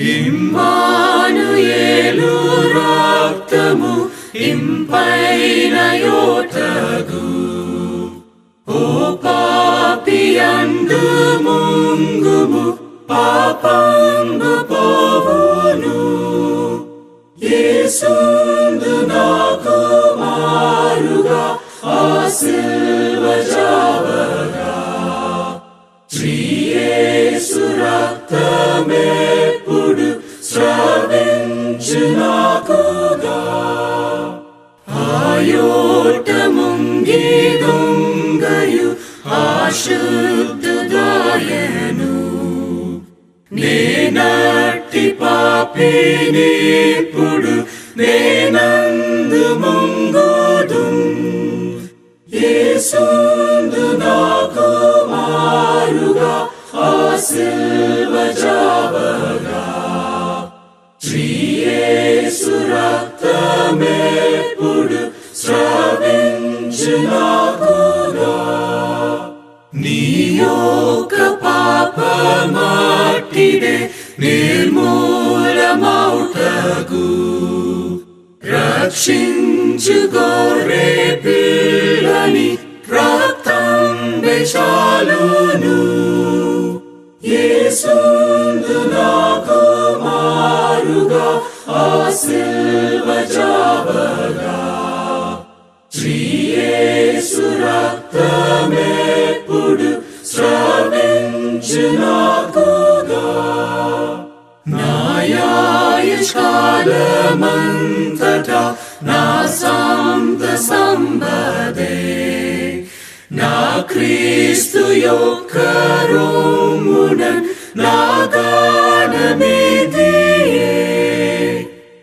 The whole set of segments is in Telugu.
ఇమ్మానుయేలు రక్తము ఇంపైన యోటగు. ఓ పాపియందు ముంగుము పాపంగు పోవును. యేసుందు నా ముంగి దొంగయు ఆశుద్ధదాయను. నేనట్టి పాపినిప్పుడు నేనందు ముంగోదు. యేసుందు నా క్రీస్తు యొక్క రోమునన్ నా గానమిదియే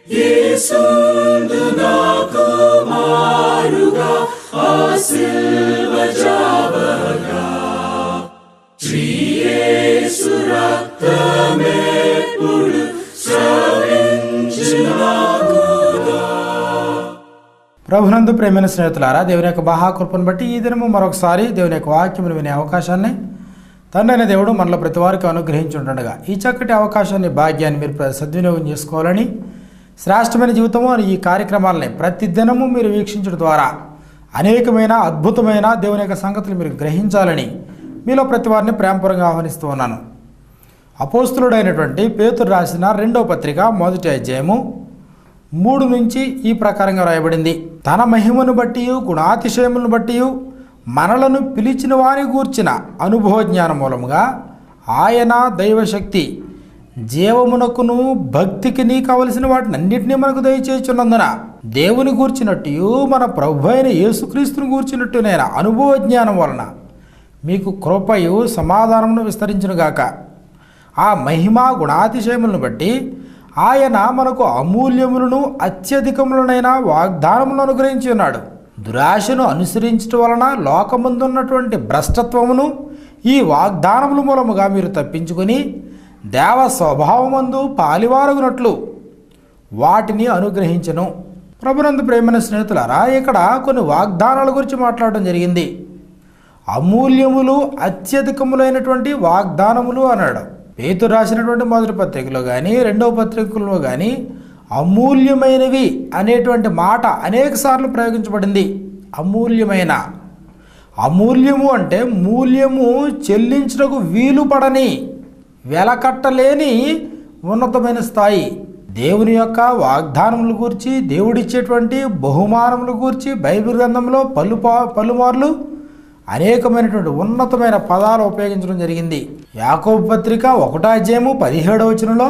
యేసుందు నాకు మారుగా ఆ సిల్వ ప్రభునందు ప్రేమైన స్నేహితులారా దేవుని యొక్క మహాకృపను బట్టి ఈ దినము మరొకసారి దేవుని యొక్క వాక్యమును వినే అవకాశాన్ని తండ్రి దేవుడు మనలో ప్రతి వారికి అనుగ్రహించుంటుండగా ఈ చక్కటి అవకాశాన్ని భాగ్యాన్ని మీరు ప్ర- సద్వినియోగం చేసుకోవాలని శ్రేష్టమైన జీవితము అని ఈ కార్యక్రమాలని ప్రతి దినము మీరు వీక్షించడం ద్వారా అనేకమైన అద్భుతమైన దేవుని యొక్క సంగతులు మీరు గ్రహించాలని మీలో ప్రతి వారిని ప్రేమపరంగా ఆహ్వానిస్తూ ఉన్నాను. అపోస్తులుడైనటువంటి పేతురు రాసిన రెండవ పత్రిక మొదటి అధ్యాయము మూడు నుంచి ఈ ప్రకారంగా రాయబడింది తన మహిమను బట్టి గుణాతిశయములను బట్టి మనలను పిలిచిన వారి గూర్చిన అనుభవ జ్ఞానం మూలముగా ఆయన దైవశక్తి జీవమునకును భక్తికిని కావలసిన వాటినన్నింటినీ మనకు దయచేయుచున్నందున దేవుని గూర్చినట్టు మన ప్రభు అయిన యేసుక్రీస్తుని గూర్చినట్టునైన అనుభవ జ్ఞానం వలన మీకు కృపయు సమాధానమును విస్తరించునుగాక. ఆ మహిమా గుణాతిశయములను బట్టి ఆయన మనకు అమూల్యములను అత్యధికములనైన వాగ్దానములను అనుగ్రహించి ఉన్నాడు. దురాశను అనుసరించడం వలన లోకముందున్నటువంటి భ్రష్టత్వమును ఈ వాగ్దానముల మూలముగా మీరు తప్పించుకొని దేవ స్వభావమందు పాలివారగునట్లు వాటిని అనుగ్రహించను. ప్రభునందు ప్రేమైన స్నేహితులారా ఇక్కడ కొన్ని వాగ్దానాల గురించి మాట్లాడడం జరిగింది. అమూల్యములు అత్యధికములైనటువంటి వాగ్దానములు అన్నాడు. పేతురు రాసినటువంటి మొదటి పత్రికలో కానీ రెండవ పత్రికలో కానీ అమూల్యమైనవి అనేటువంటి మాట అనేక సార్లు ప్రయోగించబడింది. అమూల్యమైన. అమూల్యము అంటే మూల్యము చెల్లించుటకు వీలు పడని వెలకట్టలేని ఉన్నతమైన స్థాయి. దేవుని యొక్క వాగ్దానముల గురించి దేవుడిచ్చేటువంటి బహుమానముల గురించి బైబిల్ గ్రంథంలో పలు పా- పలుమార్లు అనేకమైనటువంటి ఉన్నతమైన పదాలు ఉపయోగించడం జరిగింది. యాకోబు పత్రిక ఒకటో అధ్యాయము పదిహేడవ వచనంలో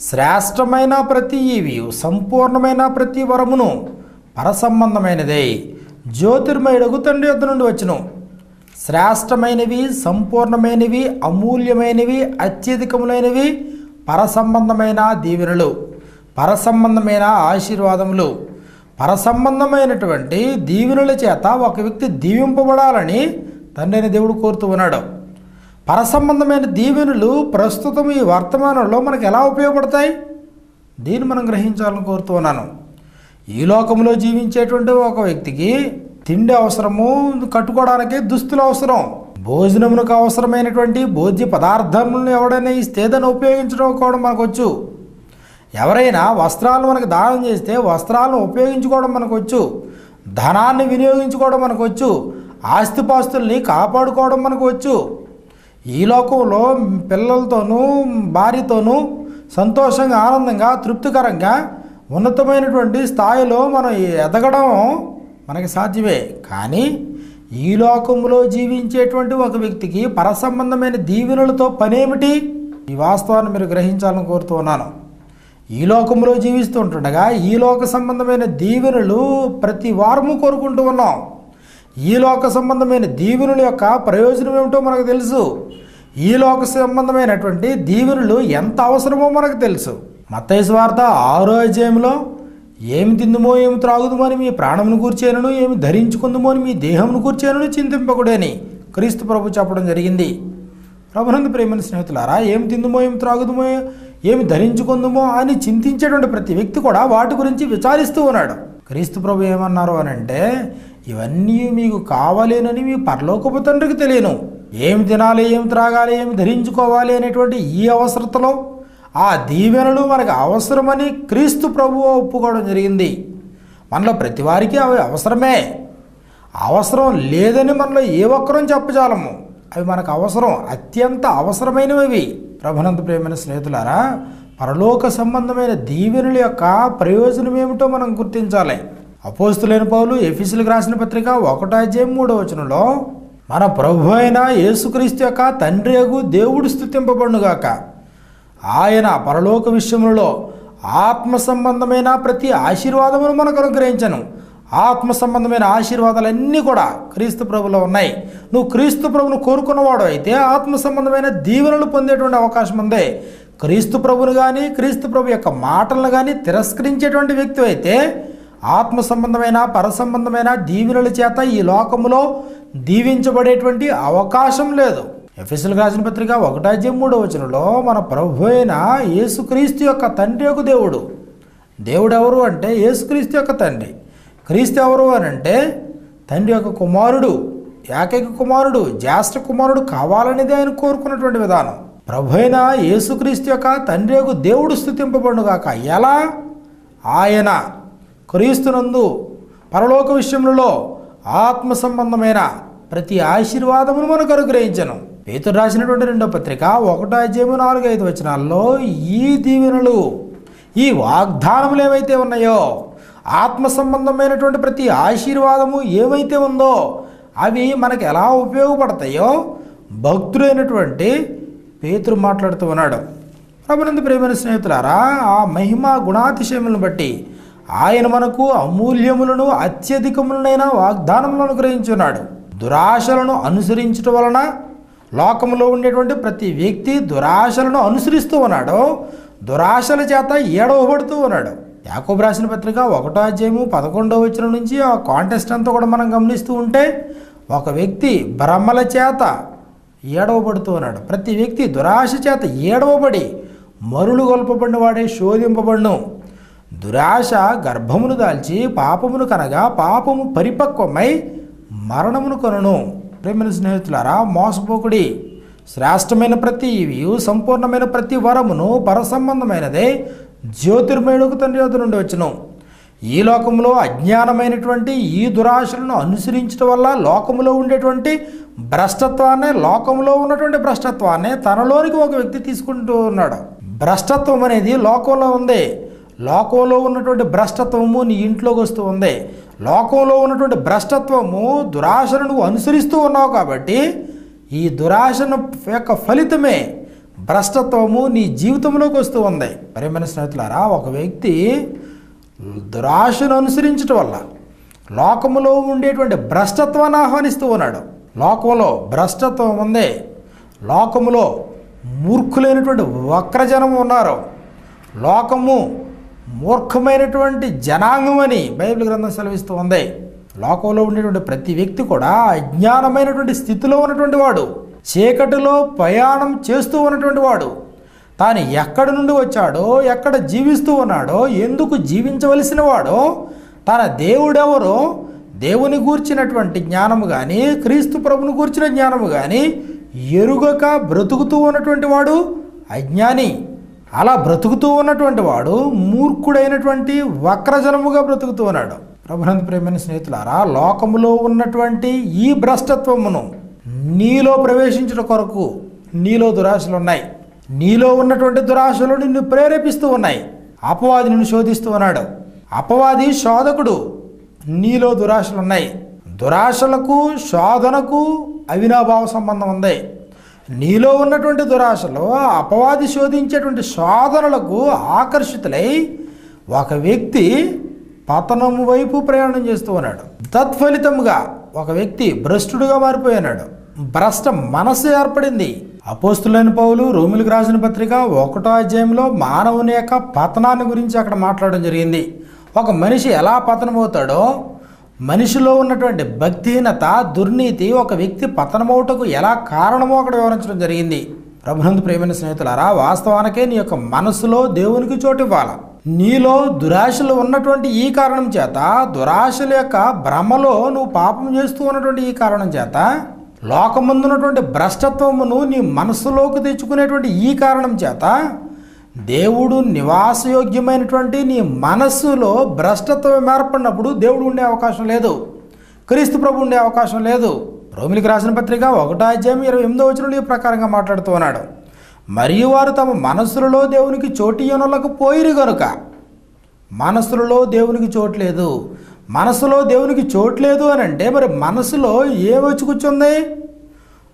శ్రేష్టమైన ప్రతి ఈవియు సంపూర్ణమైన ప్రతి వరమును పరసంబంధమైనదే. జ్యోతిర్మయుడగు తండ్రి యొద్ద నుండి వచ్చును. శ్రేష్టమైనవి సంపూర్ణమైనవి అమూల్యమైనవి అత్యధికములైనవి పరసంబంధమైన దీవెనలు పరసంబంధమైన ఆశీర్వాదములు. పరసంబంధమైనటువంటి దీవెనల చేత ఒక వ్యక్తి దీవింపబడాలని తండ్రి దేవుడు కోరుతూ ఉన్నాడు. పరసంబంధమైన దీవెనలు ప్రస్తుతం ఈ వర్తమానంలో మనకు ఎలా ఉపయోగపడతాయి? దీన్ని మనం గ్రహించాలని కోరుతూ ఉన్నాను. ఈ లోకంలో జీవించేటువంటి ఒక వ్యక్తికి తిండి అవసరము కట్టుకోవడానికి దుస్తులు అవసరం భోజనమునకు అవసరమైనటువంటి భోజ్య పదార్థములను ఎవడైనా ఇస్తే దాన్ని ఉపయోగించడం కూడా మనకు వచ్చు. ఎవరైనా వస్త్రాలు మనకు దానం చేస్తే వస్త్రాలను ఉపయోగించుకోవడం మనకు వచ్చు ధనాన్ని వినియోగించుకోవడం మనకు వచ్చు ఆస్తిపాస్తుల్ని కాపాడుకోవడం మనకు వచ్చు ఈ లోకంలో పిల్లలతోనూ భార్యతోనూ సంతోషంగా ఆనందంగా తృప్తికరంగా ఉన్నతమైనటువంటి స్థాయిలో మనం ఎదగడం మనకి సాధ్యమే. కానీ ఈ లోకంలో జీవించేటువంటి ఒక వ్యక్తికి పరసంబంధమైన దీవెనలతో పనేమిటి? ఈ వాస్తవాన్ని మీరు గ్రహించాలని కోరుతూ ఉన్నాను. ఈ లోకంలో జీవిస్తుంటుండగా ఈ లోక సంబంధమైన దీవెనలు ప్రతి వారము కోరుకుంటూ ఉన్నాం. ఈ లోక సంబంధమైన దీవెనుల యొక్క ప్రయోజనం ఏమిటో మనకు తెలుసు. ఈ లోక సంబంధమైనటువంటి దీవెనలు ఎంత అవసరమో మనకు తెలుసు. మత్తయి వార్త ఆరో అధ్యాయంలో ఏమి తిందుమో ఏమి త్రాగుదుమో అని మీ ప్రాణమును కూర్చేనను ఏమి ధరించుకుందుమో అని మీ దేహమును కూర్చేనను చింతింపకూడని. క్రీస్తు ప్రభు చెప్పడం జరిగింది. ప్రభునందు ప్రేమని స్నేహితులారా ఏం తిందుమో ఏం త్రాగుదుమో ఏమి ధరించుకుందుమో అని చింతించేటువంటి ప్రతి వ్యక్తి కూడా వాటి గురించి విచారిస్తూ ఉన్నాడు. క్రీస్తు ప్రభు ఏమన్నారు అని అంటే ఇవన్నీ మీకు కావాలేనని మీ పరలోకపు తండ్రికి తెలియను. ఏమి తినాలి ఏమి త్రాగాలి ఏమి ధరించుకోవాలి అనేటువంటి ఈ అవసరతలో ఆ దీవెనలు మనకు అవసరమని క్రీస్తు ప్రభువు ఒప్పుకోవడం జరిగింది. మనలో ప్రతి వారికి అవి అవసరమే. అవసరం లేదని మనలో ఏ ఒక్కరం చెప్పజాలము. అవి మనకు అవసరం అత్యంత అవసరమైనవి. అవి ప్రభునంత ప్రేమైన స్నేహితులారా పరలోక సంబంధమైన దీవెనుల యొక్క ప్రయోజనం ఏమిటో మనం గుర్తించాలి. అపోస్తులైన పౌలు ఎఫీసులకు రాసిన పత్రిక ఒకటో అధ్యాయం మూడో వచనంలో మన ప్రభు అయిన యేసుక్రీస్తు యొక్క తండ్రి అగు దేవుడు స్థుతింపబడుగాక ఆయన పరలోక విషయములలో ఆత్మ సంబంధమైన ప్రతి ఆశీర్వాదమును మనకు అనుగ్రహించను. ఆత్మ సంబంధమైన ఆశీర్వాదాలన్నీ కూడా క్రీస్తు ప్రభులో ఉన్నాయి. నువ్వు క్రీస్తు ప్రభును కోరుకున్నవాడు అయితే ఆత్మ సంబంధమైన దీవెనలు పొందేటువంటి అవకాశం ఉంది. క్రీస్తు ప్రభును కానీ క్రీస్తు ప్రభు యొక్క మాటలను కానీ తిరస్కరించేటువంటి వ్యక్తి అయితే ఆత్మ సంబంధమైన పర సంబంధమైన దీవెనల చేత ఈ లోకములో దీవించబడేటువంటి అవకాశం లేదు. ఎఫ్ఎస్ఎల్ రాసిన పత్రిక ఒకటాజ్యం మూడో వచనంలో మన ప్రభు అయిన యేసుక్రీస్తు యొక్క తండ్రి యొక్క దేవుడు. దేవుడు ఎవరు అంటే యేసుక్రీస్తు యొక్క తండ్రి. క్రీస్తు ఎవరు అని అంటే తండ్రి యొక్క కుమారుడు ఏకైక కుమారుడు జ్యేష్ఠ కుమారుడు కావాలనేది ఆయన కోరుకున్నటువంటి విధానం. ప్రభు అయిన యేసుక్రీస్తు యొక్క తండ్రి యొక్క దేవుడు స్థుతింపబడుగాక ఎలా? ఆయన క్రీస్తునందు పరలోక విషయములలో ఆత్మ సంబంధమైన ప్రతి ఆశీర్వాదమును మనకు అనుగ్రహించను. పేతురు రాసినటువంటి రెండో పత్రిక ఒకటో అధ్యాయము నాలుగు ఐదు వచనాల్లో ఈ దీవెనలు ఈ వాగ్దానములు ఏవైతే ఉన్నాయో ఆత్మ సంబంధమైనటువంటి ప్రతి ఆశీర్వాదము ఏవైతే ఉందో అవి మనకు ఎలా ఉపయోగపడతాయో భక్తుడైనటువంటి పేతురు మాట్లాడుతూ ఉన్నాడు. ప్రభునందు ప్రేమైన స్నేహితులారా ఆ మహిమ గుణాతిశయములను బట్టి ఆయన మనకు అమూల్యములను అత్యధికములనైన వాగ్దానములను అనుగ్రహించున్నాడు దురాశలను అనుసరించడం వలన లోకంలో ఉండేటువంటి ప్రతి వ్యక్తి దురాశలను అనుసరిస్తూ ఉన్నాడు. దురాశల చేత ఏడవబడుతూ ఉన్నాడు. యాకోబు రాసిన పత్రిక ఒకటో అధ్యాయము పదకొండవ వచ్చిన నుంచి ఆ కాంటెస్ట్ అంతా కూడా మనం గమనిస్తూ ఉంటే ఒక వ్యక్తి భ్రమల చేత ఏడవబడుతూ ఉన్నాడు. ప్రతి వ్యక్తి దురాశ చేత ఏడవబడి మరులు గొల్పబడిన వాడే శోధింపబడును. దురాశ గర్భమును దాల్చి పాపమును కనగా పాపము పరిపక్వమై మరణమును కొనను. ప్రేమిన స్నేహితులారా మోసపోకుడి శ్రేష్టమైన ప్రతి ఇవియు సంపూర్ణమైన ప్రతి వరమును పరసంబంధమైనదే జ్యోతిర్మయుడుకు తండ్రి వద్ద నుండి వచ్చును. ఈ లోకంలో అజ్ఞానమైనటువంటి ఈ దురాశలను అనుసరించడం వల్ల లోకములో ఉండేటువంటి భ్రష్టత్వాన్ని లోకంలో ఉన్నటువంటి భ్రష్టత్వాన్ని తనలోనికి ఒక వ్యక్తి తీసుకుంటూ ఉన్నాడు. భ్రష్టత్వం అనేది లోకంలో ఉంది. లోకంలో ఉన్నటువంటి భ్రష్టత్వము నీ ఇంట్లోకి వస్తూ ఉంది. లోకంలో ఉన్నటువంటి భ్రష్టత్వము దురాశను నువ్వు అనుసరిస్తూ ఉన్నావు కాబట్టి ఈ దురాశను యొక్క ఫలితమే భ్రష్టత్వము నీ జీవితంలోకి వస్తూ ఉంది. ప్రేమైన స్నేహితులారా ఒక వ్యక్తి దురాశను అనుసరించడం వల్ల లోకములో ఉండేటువంటి భ్రష్టత్వాన్ని ఆహ్వానిస్తూ ఉన్నాడు. లోకంలో భ్రష్టత్వం ఉంది. లోకములో మూర్ఖులైనటువంటి వక్రజనము ఉన్నారు. లోకము మూర్ఖమైనటువంటి జనాంగం అని బైబిల్ గ్రంథం సెలవిస్తూ ఉంది. లోకంలో ఉండేటువంటి ప్రతి వ్యక్తి కూడా అజ్ఞానమైనటువంటి స్థితిలో ఉన్నటువంటి వాడు. చీకటిలో ప్రయాణం చేస్తూ ఉన్నటువంటి వాడు. తాను ఎక్కడి నుండి వచ్చాడో ఎక్కడ జీవిస్తూ ఉన్నాడో ఎందుకు జీవించవలసిన వాడో తన దేవుడెవరో దేవుని గూర్చినటువంటి జ్ఞానము కానీ క్రీస్తు ప్రభుని గూర్చిన జ్ఞానము కానీ ఎరుగక బ్రతుకుతూ ఉన్నటువంటి వాడు అజ్ఞాని. అలా బ్రతుకుతూ ఉన్నటువంటి వాడు మూర్ఖుడైనటువంటి వక్రజనముగా బ్రతుకుతూ ఉన్నాడు. ప్రభునంద ప్రేమైన స్నేహితులారా లోకములో ఉన్నటువంటి ఈ భ్రష్టత్వమును నీలో ప్రవేశించడం కొరకు నీలో దురాశలు ఉన్నాయి నీలో ఉన్నటువంటి దురాశలు నిన్ను ప్రేరేపిస్తూ ఉన్నాయి. అపవాది నిన్ను శోధిస్తూ ఉన్నాడు. అపవాది శోధకుడు నీలో దురాశలు ఉన్నాయి దురాశలకు శోధనకు అవినాభావ సంబంధం ఉంది. నీలో ఉన్నటువంటి దురాశలు అపవాది శోధించేటువంటి శోధనలకు ఆకర్షితులై ఒక వ్యక్తి పతనము వైపు ప్రయాణం చేస్తూ ఉన్నాడు. తత్ఫలితముగా ఒక వ్యక్తి భ్రష్టుడుగా మారిపోయినాడు భ్రష్ట మనస్సు ఏర్పడింది. అపోస్తులైన పౌలు రోమిలకు రాసిన పత్రిక ఒకటో అధ్యాయంలో మానవుని యొక్క పతనాన్ని గురించి అక్కడ మాట్లాడడం జరిగింది. ఒక మనిషి ఎలా పతనమవుతాడో మనిషిలో ఉన్నటువంటి భక్తిహీనత దుర్నీతి ఒక వ్యక్తి పతనమవుటకు ఎలా కారణమో అక్కడ వివరించడం జరిగింది. ప్రభునందు ప్రేమైన స్నేహితులారా వాస్తవానికే నీ యొక్క మనసులో దేవునికి చోటు ఇవ్వాలి? నీలో దురాశలు ఉన్నటువంటి ఈ కారణం చేత దురాశల యొక్క భ్రమలో నువ్వు పాపం చేస్తూ ఉన్నటువంటి ఈ కారణం చేత లోకమందున్నటువంటి భ్రష్టత్వమును నీ మనస్సులోకి తెచ్చుకునేటువంటి ఈ కారణం చేత దేవుడు నివాసయోగ్యమైనటువంటి నీ మనస్సులో భ్రష్టత్వం ఏర్పడినప్పుడు దేవుడు ఉండే అవకాశం లేదు. క్రీస్తు ప్రభు ఉండే అవకాశం లేదు. రోమిలికి రాసిన పత్రిక ఒకటో అధ్యాయం ఇరవై ఎనిమిదో వచనంలో ఈ ప్రకారంగా మాట్లాడుతూ ఉన్నాడు. మరియు వారు తమ మనస్సులలో దేవునికి చోటియనులకు పోయిరు గనుక. మనస్సులలో దేవునికి చోటు లేదు. మనసులో దేవునికి చోట్లేదు అని అంటే మరి మనసులో ఏ వచ్చి కూర్చుంది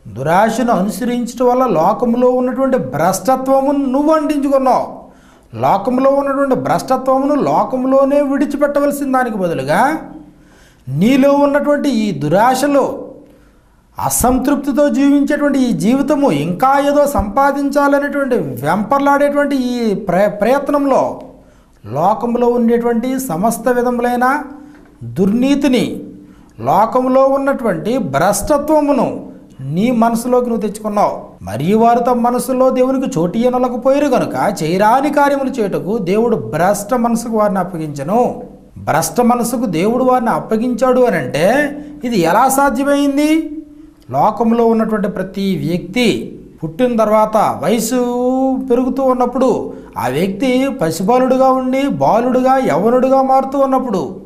దురాశను అనుసరించడం వల్ల లోకంలో ఉన్నటువంటి భ్రష్టత్వమును నువ్వు అంటించుకున్నావు. లోకంలో ఉన్నటువంటి భ్రష్టత్వమును లోకంలోనే విడిచిపెట్టవలసిన దానికి బదులుగా నీలో ఉన్నటువంటి ఈ దురాశలో అసంతృప్తితో జీవించేటువంటి ఈ జీవితము ఇంకా ఏదో సంపాదించాలనేటువంటి వెంపర్లాడేటువంటి ఈ ప్ర ప్రయత్నంలో లోకంలో ఉండేటువంటి సమస్త విధములైన దుర్నీతిని లోకంలో ఉన్నటువంటి భ్రష్టత్వమును నీ మనసులోకి నువ్వు తెచ్చుకున్నావు. మరియు వారు తమ మనసులో దేవునికి చోటు పోయిరు గనుక చేయరాని కార్యములు చేయుటకు దేవుడు భ్రష్ట మనసుకు వారిని అప్పగించను. భ్రష్ట మనసుకు దేవుడు వారిని అప్పగించాడు అని అంటే ఇది ఎలా సాధ్యమైంది? లోకంలో ఉన్నటువంటి ప్రతి వ్యక్తి పుట్టిన తర్వాత వయసు పెరుగుతూ ఉన్నప్పుడు ఆ వ్యక్తి పసిబాలుడుగా ఉండి బాలుడుగా యవనుడుగా మారుతూ ఉన్నప్పుడు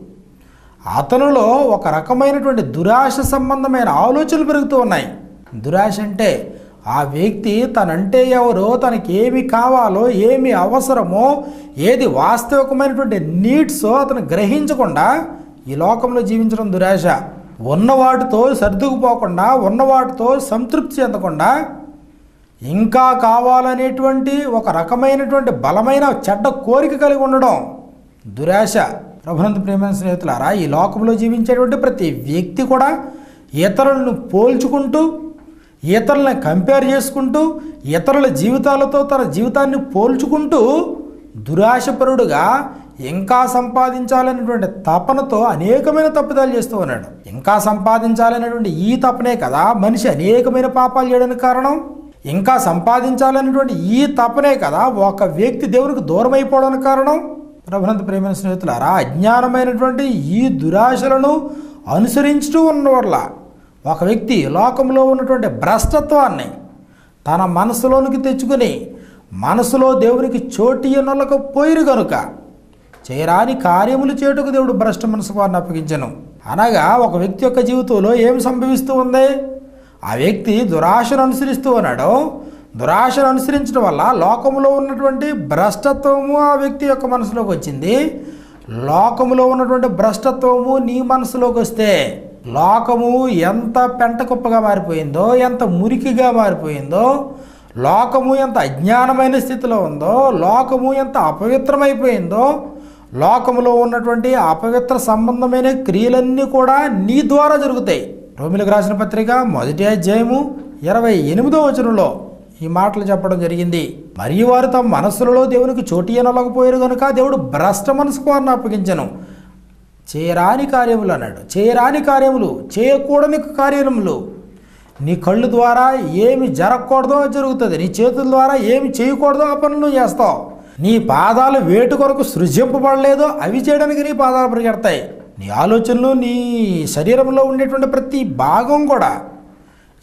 అతనిలో ఒక రకమైనటువంటి దురాశ సంబంధమైన ఆలోచనలు పెరుగుతూ ఉన్నాయి. దురాశ అంటే ఆ వ్యక్తి తనంటే ఎవరో తనకి ఏమి కావాలో ఏమి అవసరమో ఏది వాస్తవికమైనటువంటి నీడ్సో అతను గ్రహించకుండా ఈ లోకంలో జీవించడం దురాశ. ఉన్నవాటితో సర్దుకుపోకుండా ఉన్నవాటితో సంతృప్తి చెందకుండా ఇంకా కావాలనేటువంటి ఒక రకమైనటువంటి బలమైన చెడ్డ కోరిక కలిగి ఉండడం దురాశ. ప్రభునంత ప్రేమైన స్నేహితులారా ఈ లోకంలో జీవించేటువంటి ప్రతి వ్యక్తి కూడా ఇతరులను పోల్చుకుంటూ ఇతరులను కంపేర్ చేసుకుంటూ ఇతరుల జీవితాలతో తన జీవితాన్ని పోల్చుకుంటూ దురాశపరుడుగా ఇంకా సంపాదించాలనేటువంటి తపనతో అనేకమైన తప్పిదాలు చేస్తూ ఉన్నాడు. ఇంకా సంపాదించాలనేటువంటి ఈ తపనే కదా మనిషి అనేకమైన పాపాలు చేయడానికి కారణం. ఇంకా సంపాదించాలనేటువంటి ఈ తపనే కదా ఒక వ్యక్తి దేవునికి దూరం అయిపోవడానికి కారణం. ప్రభునంత ప్రేమైన స్నేహితులారా అజ్ఞానమైనటువంటి ఈ దురాశలను అనుసరించుతూ ఉన్న వల్ల ఒక వ్యక్తి లోకంలో ఉన్నటువంటి భ్రష్టత్వాన్ని తన మనసులోనికి తెచ్చుకుని మనసులో దేవునికి చోటి ఎన్నలకు పోయిరు కనుక చేయరాని కార్యములు చేటుకు దేవుడు భ్రష్ట మనసుకు వారిని అప్పగించను. అనగా ఒక వ్యక్తి యొక్క జీవితంలో ఏం సంభవిస్తూ ఉంది? ఆ వ్యక్తి దురాశను అనుసరిస్తూ ఉన్నాడు దురాశను అనుసరించడం వల్ల లోకములో ఉన్నటువంటి భ్రష్టత్వము ఆ వ్యక్తి యొక్క మనసులోకి వచ్చింది. లోకములో ఉన్నటువంటి భ్రష్టత్వము నీ మనసులోకి వస్తే లోకము ఎంత పెంట కుప్పగా మారిపోయిందో ఎంత మురికిగా మారిపోయిందో లోకము ఎంత అజ్ఞానమైన స్థితిలో ఉందో లోకము ఎంత అపవిత్రమైపోయిందో లోకములో ఉన్నటువంటి అపవిత్ర సంబంధమైన క్రియలన్నీ కూడా నీ ద్వారా జరుగుతాయి. రోమిలకు రాసిన పత్రిక మొదటి అధ్యాయము ఇరవై ఎనిమిదో వచనంలో ఈ మాటలు చెప్పడం జరిగింది. మరియు వారు తమ మనస్సులలో దేవునికి చోటీయనలేకపోయారు కనుక దేవుడు భ్రష్ట మనసుకు వారిని అప్పగించను. చేయరాని కార్యములు అన్నాడు. చేయరాని కార్యములు చేయకూడని కార్యములు. నీ కళ్ళు ద్వారా ఏమి జరగకూడదో జరుగుతుంది. నీ చేతుల ద్వారా ఏమి చేయకూడదో ఆ పనులు చేస్తావు. నీ పాదాలు వేటు కొరకు సృజింపబడలేదో అవి చేయడానికి నీ పాదాలు పరిగెడతాయి. నీ ఆలోచనలు నీ శరీరంలో ఉండేటువంటి ప్రతి భాగం కూడా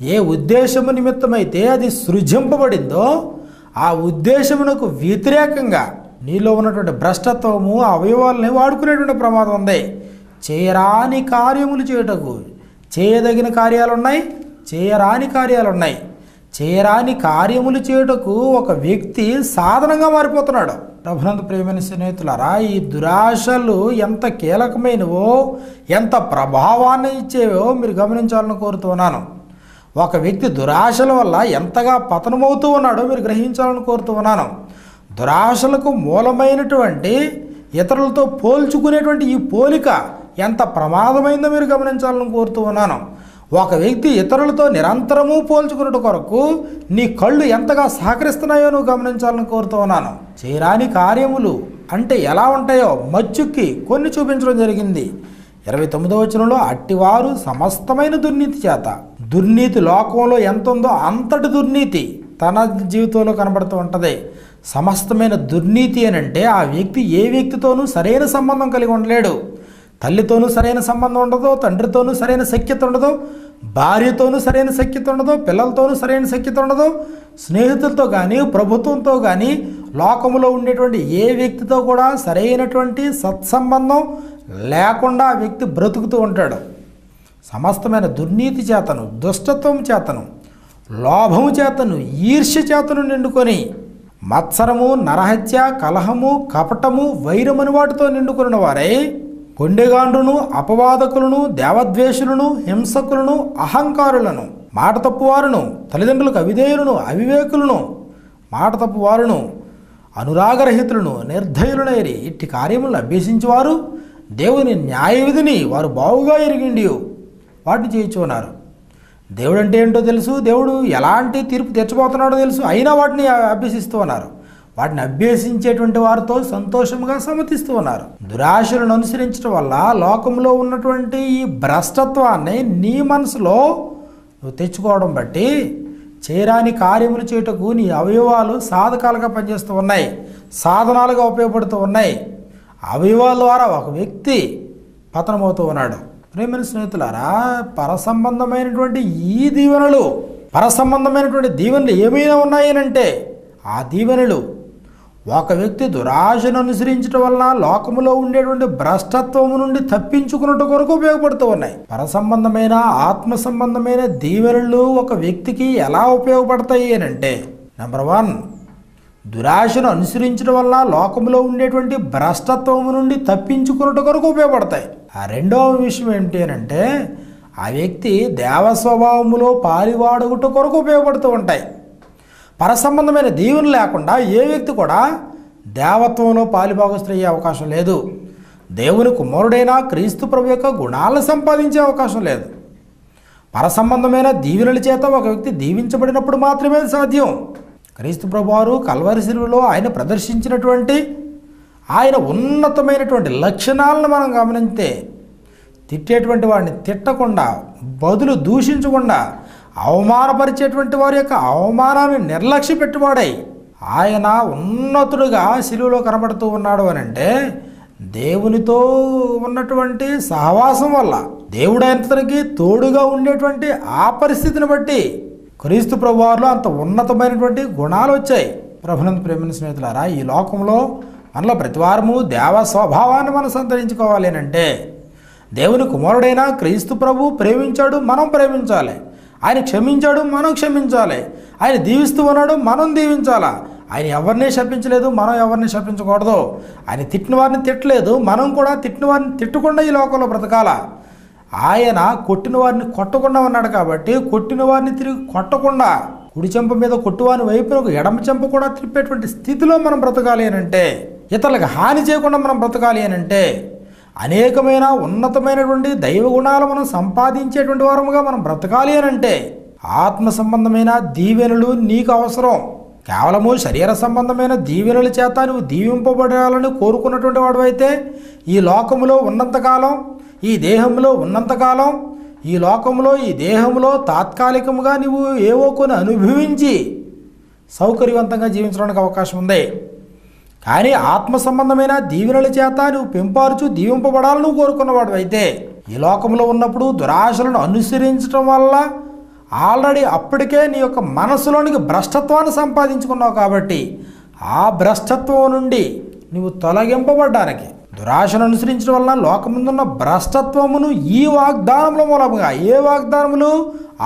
ఏ ఉద్దేశము నిమిత్తమైతే అది సృజింపబడిందో ఆ ఉద్దేశమునకు వ్యతిరేకంగా నీలో ఉన్నటువంటి భ్రష్టత్వము అవయవాలని వాడుకునేటువంటి ప్రమాదం ఉంది. చేయరాని కార్యములు చేయుటకు చేయదగిన కార్యాలు ఉన్నాయి చేయరాని కార్యాలు ఉన్నాయి చేయరాని కార్యములు చేయుటకు ఒక వ్యక్తి సాధనంగా మారిపోతున్నాడు. ప్రభునందు ప్రేమైన స్నేహితులారా ఈ దురాశలు ఎంత కీలకమైనవో ఎంత ప్రభావాన్ని ఇచ్చేవో మీరు గమనించాలని కోరుతున్నాను ఒక వ్యక్తి దురాశల వల్ల ఎంతగా పతనమవుతూ ఉన్నాడో మీరు గ్రహించాలని కోరుతూ ఉన్నాను. దురాశలకు మూలమైనటువంటి ఇతరులతో పోల్చుకునేటువంటి ఈ పోలిక ఎంత ప్రమాదమైందో మీరు గమనించాలని కోరుతూ ఉన్నాను. ఒక వ్యక్తి ఇతరులతో నిరంతరము పోల్చుకున్నట్టు కొరకు నీ కళ్ళు ఎంతగా సహకరిస్తున్నాయో నువ్వు గమనించాలని కోరుతూ ఉన్నాను. చేయరాని కార్యములు అంటే ఎలా ఉంటాయో మచ్చుక్కి కొన్ని చూపించడం జరిగింది. ఇరవై తొమ్మిదో వచనంలో అట్టివారు సమస్తమైన దుర్నీతి చేత దుర్నీతి లోకంలో ఎంత ఉందో అంతటి దుర్నీతి తన జీవితంలో కనబడుతూ ఉంటుంది. సమస్తమైన దుర్నీతి అని అంటే ఆ వ్యక్తి ఏ వ్యక్తితోనూ సరైన సంబంధం కలిగి ఉండలేడు. తల్లితోనూ సరైన సంబంధం ఉండదు తండ్రితోనూ సరైన సఖ్యత ఉండదు భార్యతోనూ సరైన సఖ్యత ఉండదు పిల్లలతోనూ సరైన సఖ్యత ఉండదు. స్నేహితులతో కానీ ప్రభుత్వంతో కానీ లోకములో ఉండేటువంటి ఏ వ్యక్తితో కూడా సరైనటువంటి సత్సంబంధం లేకుండా ఆ వ్యక్తి బ్రతుకుతూ ఉంటాడు. సమస్తమైన దుర్నీతి చేతను దుష్టత్వం చేతను లోభము చేతను ఈర్ష్య చేతను నిండుకొని మత్సరము నరహత్య కలహము కపటము వైరమని వాటితో నిండుకున్న వారై కొండెగాండ్రును అపవాదకులను దేవద్వేషులను హింసకులను అహంకారులను మాట తప్పువారును తల్లిదండ్రులకు అవిధేయులను అవివేకులను మాట తప్పువారును అనురాగరహితులను నిర్ధయులనైరి ఇట్టి కార్యములను అభ్యసించేవారు దేవుని న్యాయవిధిని వారు బావుగా ఎరిగిండియు. వాటిని చేయించున్నారు దేవుడు అంటే ఏంటో తెలుసు? దేవుడు ఎలాంటి తీర్పు తెచ్చబోతున్నాడో తెలుసు. అయినా వాటిని అభ్యసిస్తూ ఉన్నారు. వాటిని అభ్యసించేటువంటి వారితో సంతోషంగా సమ్మతిస్తూ ఉన్నారు. దురాశలను అనుసరించడం వల్ల లోకంలో ఉన్నటువంటి ఈ భ్రష్టత్వాన్ని నీ మనసులో నువ్వు తెచ్చుకోవడం బట్టి చేయరాని కార్యములు చేయుటకు నీ అవయవాలు సాధకాలుగా పనిచేస్తూ ఉన్నాయి. సాధనాలుగా ఉపయోగపడుతూ ఉన్నాయి. అవయవాల ద్వారా ఒక వ్యక్తి పతనమవుతూ ఉన్నాడు. ప్రేమైన స్నేహితులారా పరసంబంధమైనటువంటి ఈ దీవెనలు పరసంబంధమైనటువంటి దీవెనలు ఏమైనా ఉన్నాయనంటే ఆ దీవెనలు ఒక వ్యక్తి దురాశను అనుసరించడం వలన లోకములో ఉండేటువంటి భ్రష్టత్వము నుండి తప్పించుకున్నట్టు కొరకు ఉపయోగపడుతూ ఉన్నాయి. పరసంబంధమైన ఆత్మ సంబంధమైన దీవెనలు ఒక వ్యక్తికి ఎలా ఉపయోగపడతాయి అనంటే నెంబర్ వన్ దురాశను అనుసరించడం వల్ల లోకంలో ఉండేటువంటి భ్రష్టత్వము నుండి తప్పించుకున్నట్టు కొరకు ఉపయోగపడతాయి. ఆ రెండవ విషయం ఏంటి అంటే ఆ వ్యక్తి దేవ స్వభావములో పాలివాడుగుట కొరకు ఉపయోగపడుతూ ఉంటాయి. పరసంబంధమైన దీవులు లేకుండా ఏ వ్యక్తి కూడా దేవత్వంలో పాలిభాగస్తులయ్యే అవకాశం లేదు. దేవుని కుమారుడైన క్రీస్తు ప్రభు యొక్క గుణాలను సంపాదించే అవకాశం లేదు. పరసంబంధమైన దీవెనల చేత ఒక వ్యక్తి దీవించబడినప్పుడు మాత్రమే సాధ్యం. క్రీస్తు ప్రభువారు కల్వరి శిలువలో ఆయన ప్రదర్శించినటువంటి ఆయన ఉన్నతమైనటువంటి లక్షణాలను మనం గమనిస్తే తిట్టేటువంటి వాడిని తిట్టకుండా బదులు దూషించకుండా అవమానపరిచేటువంటి వారి యొక్క అవమానాన్ని నిర్లక్ష్య పెట్టువాడై ఆయన ఉన్నతుడుగా శిలువలో కనబడుతూ ఉన్నాడు అని అంటే దేవునితో ఉన్నటువంటి సహవాసం వల్ల దేవుడు ఆయనతనికి తోడుగా ఉండేటువంటి ఆ పరిస్థితిని బట్టి క్రీస్తు ప్రభువారిలో అంత ఉన్నతమైనటువంటి గుణాలు వచ్చాయి. ప్రభునంద ప్రేమిన స్నేహితులారా ఈ లోకంలో మనలో ప్రతివారము దేవ స్వభావాన్ని మనం సంతరించుకోవాలి అని అంటే దేవుని కుమారుడైన క్రీస్తు ప్రభు ప్రేమించాడు మనం ప్రేమించాలి. ఆయన క్షమించాడు మనం క్షమించాలి. ఆయన దీవిస్తూ ఉన్నాడు మనం దీవించాలా? ఆయన ఎవరిని శపించలేదు మనం ఎవరిని శపించకూడదు. ఆయన తిట్టిన వారిని తిట్టలేదు మనం కూడా తిట్టిన వారిని తిట్టకుండా ఈ లోకంలో బ్రతకాల? ఆయన కొట్టిన వారిని కొట్టకుండా ఉన్నాడు కాబట్టి కొట్టిన వారిని తిరిగి కొట్టకుండా కుడి చెంప మీద కొట్టువాని వైపున ఒక ఎడమ చెంప కూడా తిప్పేటువంటి స్థితిలో మనం బ్రతకాలి అని అంటే ఇతరులకు హాని చేయకుండా మనం బ్రతకాలి అని అంటే అనేకమైన ఉన్నతమైనటువంటి దైవ గుణాలు మనం సంపాదించేటువంటి వారముగా మనం బ్రతకాలి అని అంటే ఆత్మ సంబంధమైన దీవెనలు నీకు అవసరం. కేవలము శరీర సంబంధమైన దీవెనల చేత నువ్వు దీవింపబడాలని కోరుకున్నటువంటి వాడు అయితే ఈ లోకములో ఉన్నంతకాలం ఈ దేహంలో ఉన్నంతకాలం ఈ లోకంలో ఈ దేహంలో తాత్కాలికంగా నువ్వు ఏవో కొన్ని అనుభవించి సౌకర్యవంతంగా జీవించడానికి అవకాశం ఉంది. కానీ ఆత్మ సంబంధమైన దీవెనల చేత నువ్వు పెంపారుచు దీవింపబడాలని నువ్వు కోరుకున్నవాడు అయితే ఈ లోకంలో ఉన్నప్పుడు దురాశలను అనుసరించడం వల్ల ఆల్రెడీ అప్పటికే నీ యొక్క మనసులోనికి భ్రష్టత్వాన్ని సంపాదించుకున్నావు కాబట్టి ఆ భ్రష్టత్వం నుండి నువ్వు తొలగింపబడ్డానికి దురాశను అనుసరించడం వలన లోకముందున్న భ్రష్టత్వమును ఈ వాగ్దానముల మూలముగా ఏ వాగ్దానములు?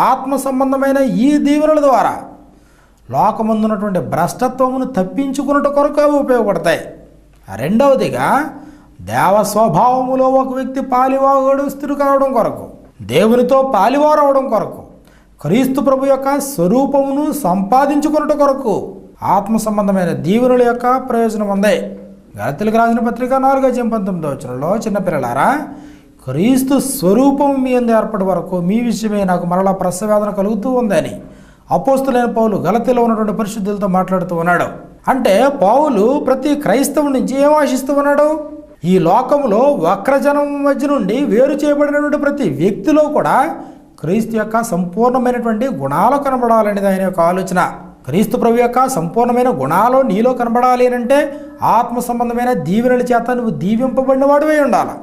ఆత్మ సంబంధమైన ఈ దీవెనల ద్వారా. లోకముందున్నటువంటి భ్రష్టత్వమును తప్పించుకున్నట కొరకు అవి ఉపయోగపడతాయి. రెండవదిగా దేవ స్వభావములో ఒక వ్యక్తి పాలివాగుడు స్థిరు కావడం కొరకు దేవునితో పాలివారు అవడం కొరకు క్రీస్తు ప్రభు యొక్క స్వరూపమును సంపాదించుకున్నట కొరకు ఆత్మ సంబంధమైన దీవెనుల యొక్క ప్రయోజనం ఉంది గలతులకు రాసిన పత్రిక నాలుగో జం పంతొమ్మిదో వచనంలో చిన్నపిల్లలారా క్రీస్తు స్వరూపం మీ అందు ఏర్పడి వరకు మీ విషయమే నాకు మరలా ప్రసవేదన కలుగుతూ ఉందని అపోస్తులైన పౌలు గలతీలో ఉన్నటువంటి పరిశుద్ధులతో మాట్లాడుతూ ఉన్నాడు. అంటే పౌలు ప్రతి క్రైస్తవు నుంచి ఏం ఆశిస్తూ ఉన్నాడు? ఈ లోకంలో వక్రజనం మధ్య నుండి వేరు చేయబడినటువంటి ప్రతి వ్యక్తిలో కూడా క్రీస్తు యొక్క సంపూర్ణమైనటువంటి గుణాలు కనబడాలనేది ఆయన యొక్క ఆలోచన. క్రీస్తు ప్రభు యొక్క సంపూర్ణమైన గుణాలు నీలో కనబడాలి అంటే ఆత్మ సంబంధమైన దీవెనల చేత నువ్వు దీవింపబడిన వాడివై ఉండాలి.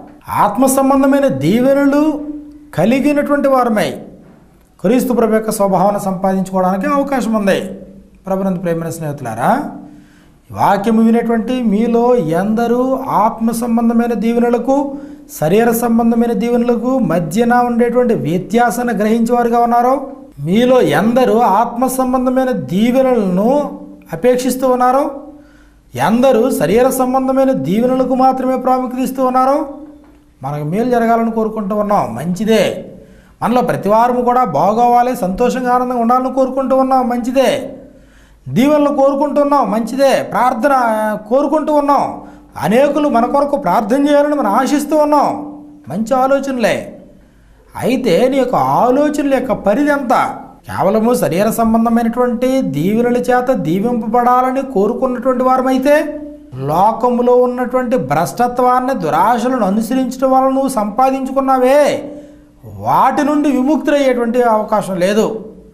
ఆత్మ సంబంధమైన దీవెనలు కలిగినటువంటి వారమై క్రీస్తు ప్రభు యొక్క స్వభావాన్ని సంపాదించుకోవడానికి అవకాశం ఉంది. ప్రభునందు ప్రేమైన స్నేహితులారా వాక్యము వినేటువంటి మీలో ఎందరూ ఆత్మ సంబంధమైన దీవెనలకు శరీర సంబంధమైన దీవెనలకు మధ్యన ఉండేటువంటి వ్యత్యాసాన్ని గ్రహించేవారుగా ఉన్నారో మీలో ఎందరూ ఆత్మ సంబంధమైన దీవెనలను అపేక్షిస్తూ ఉన్నారో ఎందరూ శరీర సంబంధమైన దీవెనలకు మాత్రమే ప్రాముఖ్యత ఇస్తూ ఉన్నారో మనకు మేలు జరగాలని కోరుకుంటూ ఉన్నాం. మంచిదే. మనలో ప్రతి వారము కూడా బాగోవాలి సంతోషంగా ఆనందంగా ఉండాలని కోరుకుంటూ ఉన్నాం. మంచిదే. దీవెనలు కోరుకుంటున్నాం మంచిదే. ప్రార్థన కోరుకుంటూ ఉన్నాం. అనేకులు మన కొరకు ప్రార్థన చేయాలని మనం ఆశిస్తూ ఉన్నాం. మంచి ఆలోచనలే. అయితే నీ యొక్క ఆలోచనల యొక్క పరిధి ఎంత? కేవలము శరీర సంబంధమైనటువంటి దీవెనల చేత దీవింపబడాలని కోరుకున్నటువంటి వారమైతే లోకములో ఉన్నటువంటి భ్రష్టత్వాన్ని దురాశలను అనుసరించడం వల్ల నువ్వు సంపాదించుకున్నావే. వాటి నుండి విముక్తులయ్యేటువంటి అవకాశం లేదు.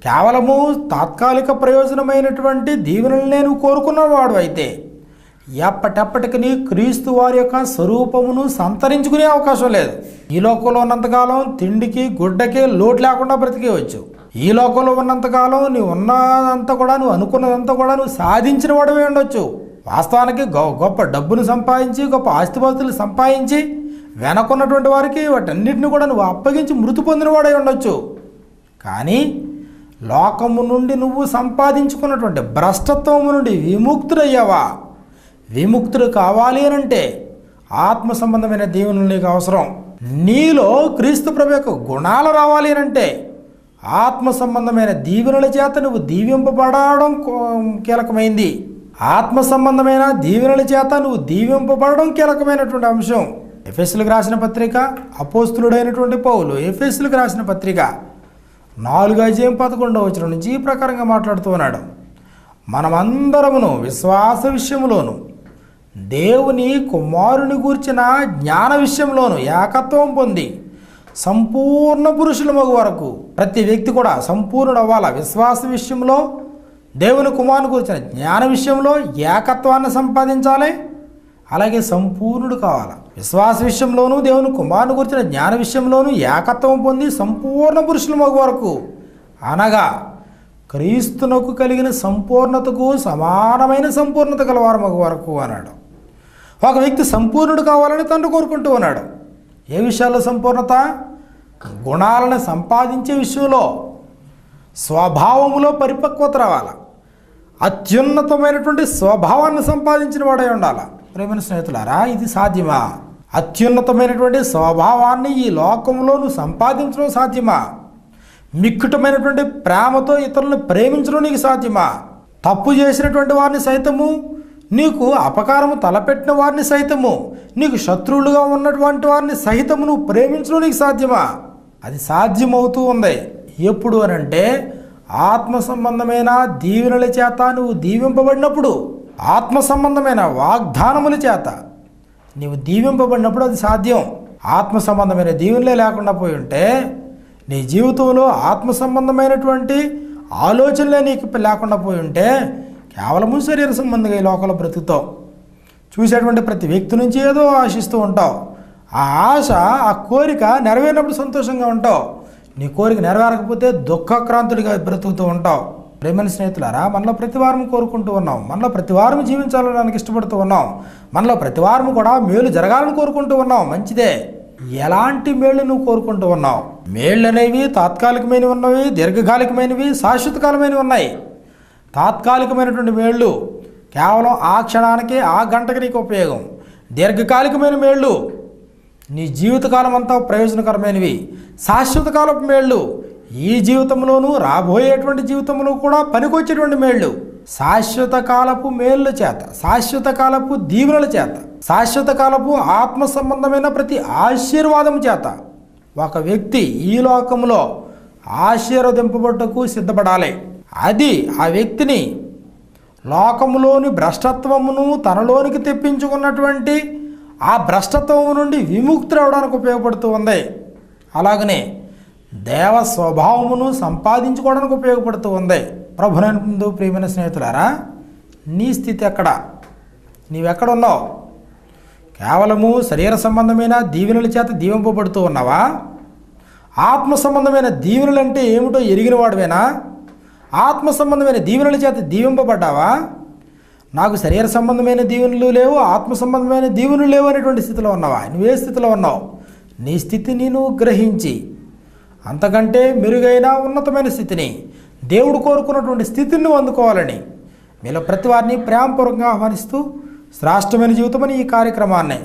కేవలము తాత్కాలిక ప్రయోజనమైనటువంటి దీవెనలనే నేను కోరుకున్నవాడు అయితే. ఎప్పటెప్పటికి క్రీస్తు వారి యొక్క స్వరూపమును సంతరించుకునే అవకాశం లేదు. ఈ లోకంలో ఉన్నంతకాలం తిండికి గుడ్డకి లోటు లేకుండా బ్రతికేయవచ్చు. ఈ లోకంలో ఉన్నంతకాలం నువ్వు ఉన్నదంతా కూడా నువ్వు అనుకున్నదంతా కూడా నువ్వు సాధించిన వాడమే ఉండొచ్చు. వాస్తవానికి గొ- గొప్ప డబ్బును సంపాదించి గొప్ప ఆస్తిపాస్తులు సంపాదించి వెనకున్నటువంటి వారికి వాటన్నిటిని కూడా నువ్వు అప్పగించి మృతి పొందినవాడై ఉండొచ్చు. కానీ లోకము నుండి నువ్వు సంపాదించుకున్నటువంటి భ్రష్టత్వము నుండి విముక్తుడయ్యావా? విముక్తుడు కావాలి అని అంటే ఆత్మ సంబంధమైన దీవెనలు నీకు అవసరం. నీలో క్రీస్తు ప్రభు యొక్క గుణాలు రావాలి అని అంటే ఆత్మ సంబంధమైన దీవెనల చేత నువ్వు దీవింపబడడం కీలకమైంది. ఆత్మ సంబంధమైన దీవెనల చేత నువ్వు దీవింపబడడం కీలకమైనటువంటి అంశం. ఎఫ్ఎస్లకు రాసిన పత్రిక అపోస్తులుడైనటువంటి పౌలు ఎఫ్ఎస్లకు రాసిన పత్రిక. నాలుగు అజయం పదకొండవ వచ్చిన నుంచి ఈ ప్రకారంగా మాట్లాడుతూ ఉన్నాడు. మనమందరమును విశ్వాస విషయంలోను దేవుని కుమారుని గూర్చిన జ్ఞాన విషయంలోను ఏకత్వం పొంది సంపూర్ణ పురుషుల మగు వరకు ప్రతి వ్యక్తి కూడా సంపూర్ణుడు అవ్వాల విశ్వాస విషయంలో దేవుని కుమారుని గురించిన జ్ఞాన విషయంలో ఏకత్వాన్ని సంపాదించాలి. అలాగే సంపూర్ణుడు కావాలి? విశ్వాస విషయంలోనూ దేవుని కుమారుని గురించిన జ్ఞాన విషయంలోనూ ఏకత్వం పొంది సంపూర్ణ పురుషుల మగు వరకు. అనగా క్రీస్తునకు కలిగిన సంపూర్ణతకు సమానమైన సంపూర్ణత గలవారు మగ వరకు అన్నాడు. ఒక వ్యక్తి సంపూర్ణుడు కావాలని తండ్రి కోరుకుంటూ ఉన్నాడు. ఏ విషయాల్లో సంపూర్ణత? గుణాలను సంపాదించే విషయంలో స్వభావములో పరిపక్వత రావాలి? అత్యున్నతమైనటువంటి స్వభావాన్ని సంపాదించిన వాడై ఉండాలి? ప్రేమైన స్నేహితులారా ఇది సాధ్యమా? అత్యున్నతమైనటువంటి స్వభావాన్ని ఈ లోకంలో నువ్వు సంపాదించడం సాధ్యమా? మిక్కుటమైనటువంటి ప్రేమతో ఇతరులను ప్రేమించడం నీకు సాధ్యమా? తప్పు చేసినటువంటి వారిని సైతము నీకు అపకారము తలపెట్టిన వారిని సైతము నీకు శత్రువులుగా ఉన్నటువంటి వారిని సహితము నువ్వు ప్రేమించడం నీకు సాధ్యమా? అది సాధ్యమవుతూ ఉంది. ఎప్పుడు అని అంటే ఆత్మ సంబంధమైన దీవెనల చేత నువ్వు దీవింపబడినప్పుడు ఆత్మ సంబంధమైన వాగ్దానముల చేత నీవు దీవింపబడినప్పుడు అది సాధ్యం. ఆత్మ సంబంధమైన దీవెనలే లేకుండా పోయి ఉంటే నీ జీవితంలో ఆత్మ సంబంధమైనటువంటి ఆలోచనలే నీకు లేకుండా పోయి ఉంటే కేవలము శరీర సంబంధంగా ఈ లోకంలో బ్రతుకుతావు చూసేటువంటి ప్రతి వ్యక్తి నుంచి ఏదో ఆశిస్తూ ఉంటావు. ఆ ఆశ ఆ కోరిక నెరవేరినప్పుడు సంతోషంగా ఉంటావు. నీ కోరిక నెరవేరకపోతే దుఃఖక్రాంతుడిగా బ్రతుకుతూ ఉంటావు. ప్రేమని స్నేహితులారా మనలో ప్రతి వారం కోరుకుంటూ ఉన్నాం. మనలో ప్రతి వారం జీవించాలని ఇష్టపడుతూ ఉన్నాం. మనలో ప్రతి వారం కూడా మేలు జరగాలని కోరుకుంటూ ఉన్నాం. మంచిదే. ఎలాంటి మేళ్ళు నువ్వు కోరుకుంటూ ఉన్నావు? మేళ్ళు అనేవి తాత్కాలికమైనవి ఉన్నవి దీర్ఘకాలికమైనవి శాశ్వతకాలమైనవి ఉన్నాయి. తాత్కాలికమైనటువంటి మేళ్ళు కేవలం ఆ క్షణానికి ఆ గంటకి నీకు ఉపయోగం. దీర్ఘకాలికమైన మేళ్ళు నీ జీవితకాలం అంతా ప్రయోజనకరమైనవి. శాశ్వత కాలపు మేళ్ళు ఈ జీవితంలోనూ రాబోయేటువంటి జీవితంలో కూడా పనికొచ్చేటువంటి మేళ్ళు. శాశ్వత కాలపు మేళ్ళ చేత శాశ్వత కాలపు దీవెనల చేత శాశ్వత కాలపు ఆత్మ సంబంధమైన ప్రతి ఆశీర్వాదం చేత ఒక వ్యక్తి ఈ లోకంలో ఆశీర్వదింపబట్టకు సిద్ధపడాలి. అది ఆ వ్యక్తిని లోకములోని భ్రష్టత్వమును తనలోనికి తెప్పించుకున్నటువంటి ఆ భ్రష్టత్వం నుండి విముక్తి అవడానికి ఉపయోగపడుతూ ఉంది. అలాగనే దేవ స్వభావమును సంపాదించుకోవడానికి ఉపయోగపడుతూ ఉంది. ప్రభునందు ప్రియమైన స్నేహితులారా నీ స్థితి ఎక్కడ? నీవెక్కడున్నావు? కేవలము శరీర సంబంధమైన దీవెనల చేత దీవింపబడుతూ ఉన్నావా? ఆత్మ సంబంధమైన దీవెనలు అంటే ఏమిటో ఎరిగిన వాడువేనా ఆత్మ సంబంధమైన దీవెనల చేత దీవింపబడ్డావా? నాకు శరీర సంబంధమైన దీవెనలు లేవు ఆత్మ సంబంధమైన దీవెనలు లేవు అనేటువంటి స్థితిలో ఉన్నావా? నువ్వే స్థితిలో ఉన్నావు? నీ స్థితిని నువ్వు గ్రహించి. అంతకంటే మెరుగైన ఉన్నతమైన స్థితిని దేవుడు కోరుకున్నటువంటి స్థితిని నువ్వు అందుకోవాలని మీలో ప్రతి వారిని ప్రేమపూర్వకంగా ఆహ్వానిస్తూ శ్రేష్టమైన జీవితమని ఈ కార్యక్రమాన్ని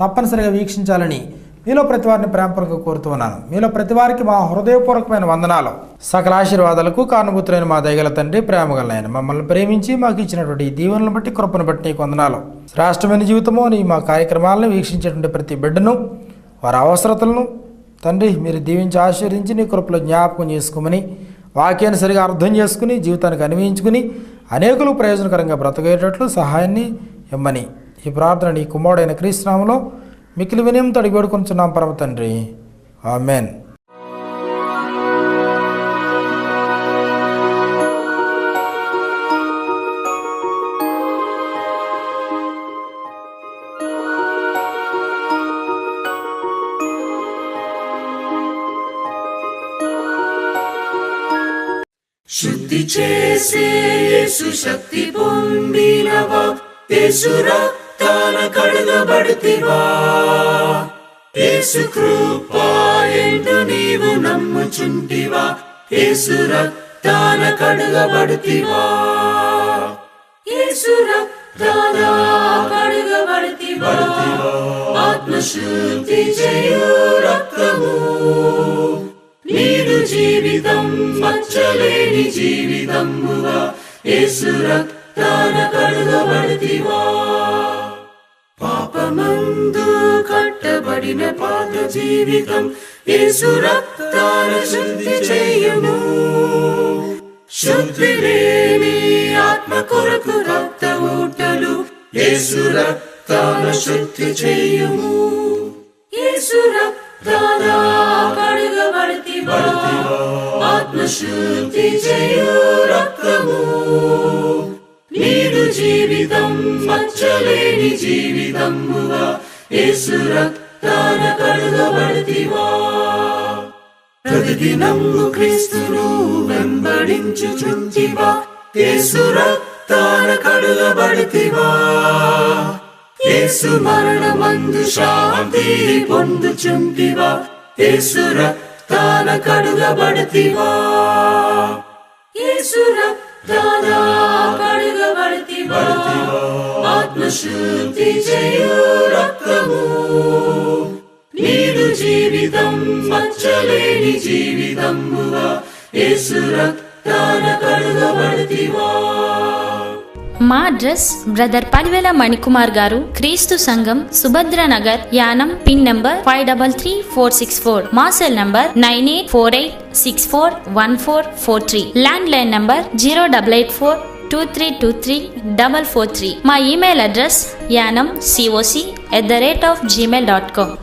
తప్పనిసరిగా వీక్షించాలని మీలో ప్రతి వారిని ప్రేమపూర్వకంగా కోరుతూ ఉన్నాను. మీలో ప్రతి వారికి మా హృదయపూర్వకమైన వందనాలు. సకల ఆశీర్వాదాలకు కానుభూతులైన మా దయగల తండ్రి ప్రేమగలైన మమ్మల్ని ప్రేమించి మాకు ఇచ్చినటువంటి దీవెనలను బట్టి కృపను బట్టి నీకు వందనాలు. శ్రేష్టమైన జీవితము నీ మా కార్యక్రమాలను వీక్షించేటువంటి ప్రతి బిడ్డను వారి అవసరతలను తండ్రి మీరు దీవించి ఆశీర్వించి నీ కృపలో జ్ఞాపకం చేసుకోమని వాక్యాన్ని సరిగా అర్థం చేసుకుని జీవితానికి అన్వయించుకుని అనేకులు ప్రయోజనకరంగా బ్రతకేటట్లు సహాయాన్ని ఇమ్మని. ఈ ప్రార్థన నీ కుమారుడైన క్రీస్తునామలో మిక్కిలి వినయంతో అడిగి వేడుకొంచున్నాం పరమ తండ్రి. ఆమెన్. శుద్ధి చేసే శక్తి పొందినవా. యేసు కడగబడితివా. యేసు కృపా ఎందు నీవు నమ్ముచుంటివా. యేసు రక్తాన కడగబడితివా. యేసు రక్తాన కడగబడితివా. ఆత్మశుద్ధి చేయు రక్తము. నీరు జీవితం మచ్చలేని జీవితముగా. యేసు రక్తాన కడుగబడితివా. మందు కట్టబడిన పాత జీవితం యేసు రక్తాన శుద్ధి చేయము. శుద్ధి లేని ఆత్మ కొరకు రక్త ఊటలు యేసు రక్తాన శుద్ధి చేయము. యేసు రక్తాన కడుగబడితివా. ఆత్మశుద్ధి చేయు రక్తము. మచ్చలేని జీవితముగా యేసు రక్తాన కడుగబడితివా ప్రతిదినము క్రీస్తును వెంబడించుచుంటివా యేసు రక్తాన కడుగబడితివా యేసు మరణమందు శాంతి పొందుచుంటివా యేసు రక్తాన కడుగబడితివా యేసు रत्यावर्तिवर्ति वा मात्मशूति च यो रक्तभो मे नु जीवितम् मत्से निजीवितम् येषु रत्यावर्ति वा మా అడ్రస్ బ్రదర్ పనివేల మణికుమార్ గారు క్రీస్తు సంఘం Subhadra Nagar Yanam pin number five double three four six four. మా cell number nine eight four eight six four one four four three. Land line number zero double eight four two three two three double four three. మా email address Yanam COC at the rate of Gmail dot com